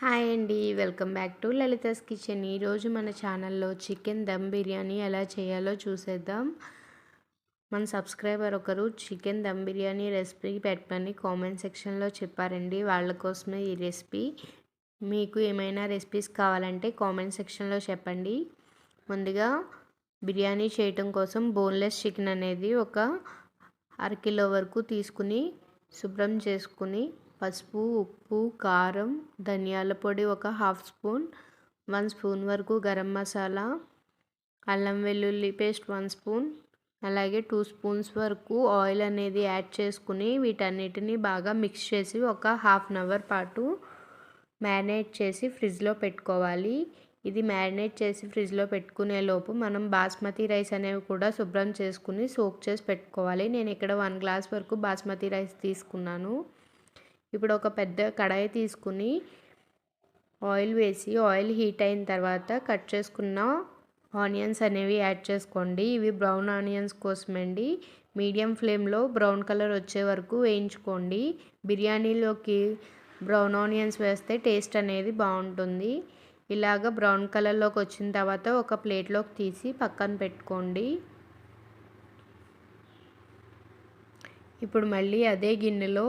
Hi అండి welcome back to Lalitha's kitchen. ఈరోజు మన ఛానల్లో చికెన్ దమ్ బిర్యానీ ఎలా చేయాలో చూసేద్దాం. మన సబ్స్క్రైబర్ ఒకరు చికెన్ దమ్ బిర్యానీ రెసిపీ పెట్టమని కామెంట్ సెక్షన్లో చెప్పారండి. వాళ్ళ కోసమే ఈ రెసిపీ. మీకు ఏమైనా రెసిపీస్ కావాలంటే కామెంట్ సెక్షన్లో చెప్పండి. ముందుగా బిర్యానీ చేయటం కోసం బోన్లెస్ చికెన్ అనేది ఒక అరకిలో వరకు తీసుకుని శుభ్రం చేసుకుని పసుపు ఉప్పు కారం ధనియాల పొడి ఒక హాఫ్ స్పూన్ వన్ స్పూన్ వరకు గరం మసాలా అల్లం వెల్లుల్లి పేస్ట్ వన్ స్పూన్ అలాగే టూ స్పూన్స్ వరకు ఆయిల్ అనేది యాడ్ చేసుకుని వీటన్నిటిని బాగా మిక్స్ చేసి ఒక హాఫ్ అన్ అవర్ పాటు మ్యారినేట్ చేసి ఫ్రిడ్జ్లో పెట్టుకోవాలి. ఇది మ్యారినేట్ చేసి ఫ్రిడ్జ్లో పెట్టుకునే లోపు మనం బాస్మతి రైస్ అనేవి కూడా శుభ్రం చేసుకుని సోక్ చేసి పెట్టుకోవాలి. నేను ఇక్కడ వన్ గ్లాస్ వరకు బాస్మతి రైస్ తీసుకున్నాను. ఇప్పుడు ఒక పెద్ద కడాయి తీసుకుని ఆయిల్ వేసి ఆయిల్ హీట్ అయిన తర్వాత కట్ చేసుకున్న ఆనియన్స్ అనేవి యాడ్ చేసుకోండి. ఇవి బ్రౌన్ ఆనియన్స్ కోసమండి. మీడియం ఫ్లేమ్లో బ్రౌన్ కలర్ వచ్చే వరకు వేయించుకోండి. బిర్యానీలోకి బ్రౌన్ ఆనియన్స్ వేస్తే టేస్ట్ అనేది బాగుంటుంది. ఇలాగ బ్రౌన్ కలర్లోకి వచ్చిన తర్వాత ఒక ప్లేట్లోకి తీసి పక్కన పెట్టుకోండి. ఇప్పుడు మళ్ళీ అదే గిన్నెలో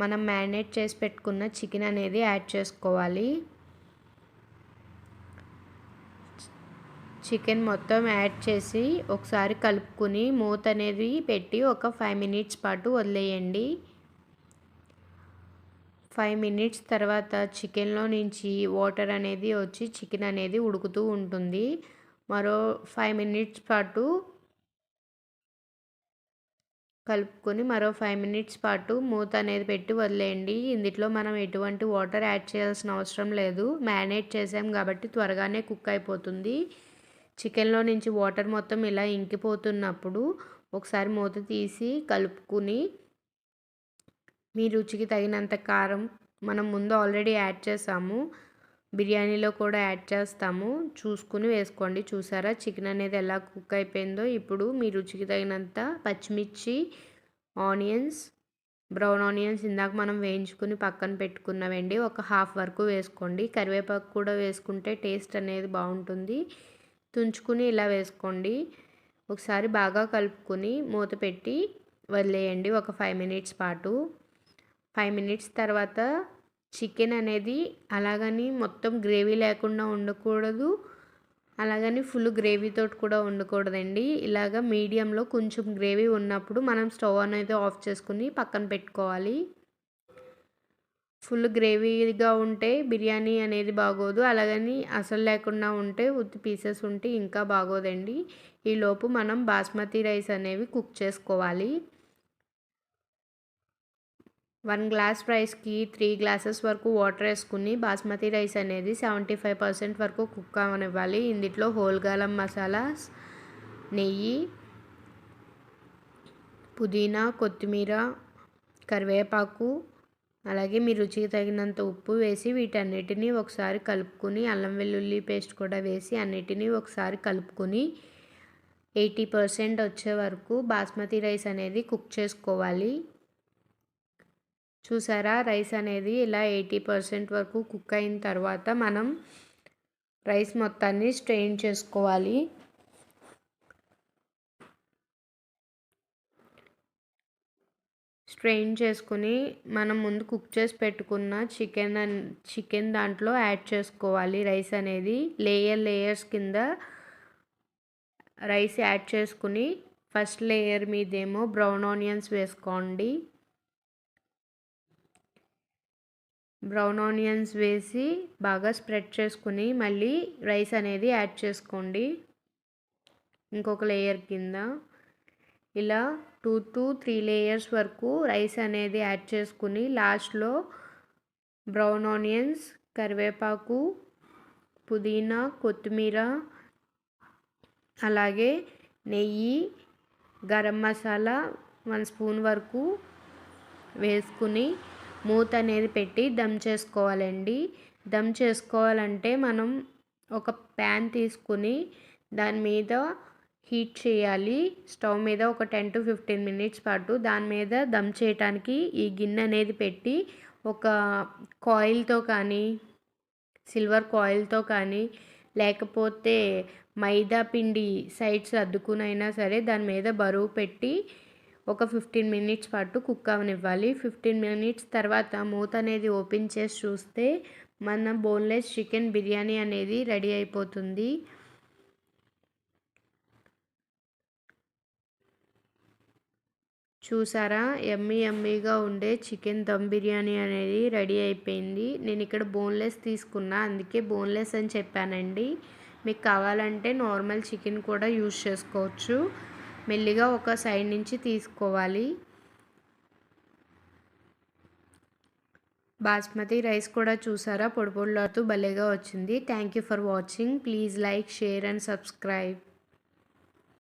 మనం మ్యారినేట్ చేసి పెట్టుకున్న చికెన్ అనేది యాడ్ చేసుకోవాలి. చికెన్ మొత్తం యాడ్ చేసి ఒకసారి కలుపుకుని మూత అనేది పెట్టి ఒక ఫైవ్ మినిట్స్ పాటు వదిలేయండి. ఫైవ్ మినిట్స్ తర్వాత చికెన్లో నుంచి వాటర్ అనేది వచ్చి చికెన్ అనేది ఉడుకుతూ ఉంటుంది. మరో ఫైవ్ మినిట్స్ పాటు కలుపుకొని మరో ఫైవ్ మినిట్స్ పాటు మూత అనేది పెట్టి వదిలేయండి. ఇందులో మనం ఎటువంటి వాటర్ యాడ్ చేయాల్సిన అవసరం లేదు. మ్యారినేట్ చేసాం కాబట్టి త్వరగానే కుక్ అయిపోతుంది. చికెన్లో నుంచి వాటర్ మొత్తం ఇలా ఇంకిపోతున్నప్పుడు ఒకసారి మూత తీసి కలుపుకుని మీ రుచికి తగినంత కారం మనం ముందు ఆల్రెడీ యాడ్ చేసాము. బిర్యానీలో కూడా యాడ్ చేస్తాము. చూసుకుని వేసుకోండి. చూసారా? చికెన్ అనేది ఎలా కుక్ అయిపోయిందో. ఇప్పుడు మీ రుచికి తగినంత పచ్చిమిర్చి ఆనియన్స్ బ్రౌన్ ఆనియన్స్ ఇందాక మనం వేయించుకుని పక్కన పెట్టుకున్నామండి ఒక హాఫ్ వరకు వేసుకోండి. కరివేపాకు కూడా వేసుకుంటే టేస్ట్ అనేది బాగుంటుంది. తుంచుకుని ఇలా వేసుకోండి. ఒకసారి బాగా కలుపుకొని మూత పెట్టి వదిలేయండి. ఒక ఫైవ్ మినిట్స్ పాటు. ఫైవ్ మినిట్స్ తర్వాత చికెన్ అనేది అలాగని మొత్తం గ్రేవీ లేకుండా ఉండకూడదు. అలాగని ఫుల్ గ్రేవీతో కూడా ఉండకూడదండి. ఇలాగ మీడియంలో కొంచెం గ్రేవీ ఉన్నప్పుడు మనం స్టవ్ అనేది ఆఫ్ చేసుకుని పక్కన పెట్టుకోవాలి. ఫుల్ గ్రేవీగా ఉంటే బిర్యానీ అనేది బాగోదు. అలాగని అసలు లేకుండా ఉంటే ఉత్తి పీసెస్ ఉంటే ఇంకా బాగోదండి. ఈలోపు మనం బాస్మతి రైస్ అనేవి కుక్ చేసుకోవాలి. వన్ గ్లాస్ రైస్కి త్రీ గ్లాసెస్ వరకు వాటర్ వేసుకుని బాస్మతి రైస్ అనేది సెవెంటీ ఫైవ్ పర్సెంట్ వరకు కుక్ అవనివ్వాలి ఇందులో హోల్ గలం మసాలాస్ నెయ్యి పుదీనా కొత్తిమీర కరివేపాకు అలాగే మీ రుచికి తగినంత ఉప్పు వేసి వీటన్నిటిని ఒకసారి కలుపుకొని అల్లం వెల్లుల్లి పేస్ట్ కూడా వేసి అన్నిటినీ ఒకసారి కలుపుకొని ఎయిటీ పర్సెంట్ వచ్చే వరకు బాస్మతి రైస్ అనేది కుక్ చేసుకోవాలి. చూసారా? రైస్ అనేది ఇలా ఎయిటీ పర్సెంట్ వరకు కుక్ అయిన తర్వాత మనం రైస్ మొత్తాన్ని స్ట్రెయిన్ చేసుకోవాలి. స్ట్రెయిన్ చేసుకుని మనం ముందు కుక్ చేసి పెట్టుకున్న చికెన్ చికెన్ దాంట్లో యాడ్ చేసుకోవాలి రైస్ అనేది. లేయర్ లేయర్స్ కింద రైస్ యాడ్ చేసుకుని ఫస్ట్ లేయర్ మీదేమో బ్రౌన్ ఆనియన్స్ వేసుకోండి. బ్రౌన్ ఆనియన్స్ వేసి బాగా స్ప్రెడ్ చేసుకుని మళ్ళీ రైస్ అనేది యాడ్ చేసుకోండి. ఇంకొక లేయర్ కింద ఇలా టూ టు త్రీ లేయర్స్ వరకు రైస్ అనేది యాడ్ చేసుకుని లాస్ట్లో బ్రౌన్ ఆనియన్స్ కరివేపాకు పుదీనా కొత్తిమీర అలాగే నెయ్యి గరం మసాలా వన్ స్పూన్ వరకు వేసుకుని మూత అనేది పెట్టి దమ్ చేసుకోవాలండి. దమ్ చేసుకోవాలంటే మనం ఒక ప్యాన్ తీసుకుని దాని మీద హీట్ చేయాలి. స్టవ్ మీద ఒక టెన్ టు ఫిఫ్టీన్ మినిట్స్ పాటు దాని మీద దమ్ చేయటానికి ఈ గిన్నె అనేది పెట్టి ఒక కాయిల్తో కానీ సిల్వర్ కాయిల్తో కానీ లేకపోతే మైదా పిండి సైడ్స్ అద్దుకునైనా సరే దాని మీద బరువు పెట్టి ఒక ఫిఫ్టీన్ మినిట్స్ పాటు కుక్ అవనివ్వాలి. ఫిఫ్టీన్ మినిట్స్ తర్వాత మూత అనేది ఓపెన్ చేసి చూస్తే మన బోన్లెస్ చికెన్ బిర్యానీ అనేది రెడీ అయిపోతుంది. చూసారా? ఎమ్మీ ఎమ్మీగా ఉండే చికెన్ దమ్ బిర్యానీ అనేది రెడీ అయిపోయింది. నేను ఇక్కడ బోన్లెస్ తీసుకున్నా అందుకే బోన్లెస్ అని చెప్పానండి. మీకు కావాలంటే నార్మల్ చికెన్ కూడా యూజ్ చేసుకోవచ్చు. మెల్లిగా ఒక సైడ్ నుంచి తీసుకోవాలి. బాస్మతి రైస్ కూడా చూసారా? పొడి పొడిలాడుతూ భలేగా వచ్చింది. Thank you for watching please like share and subscribe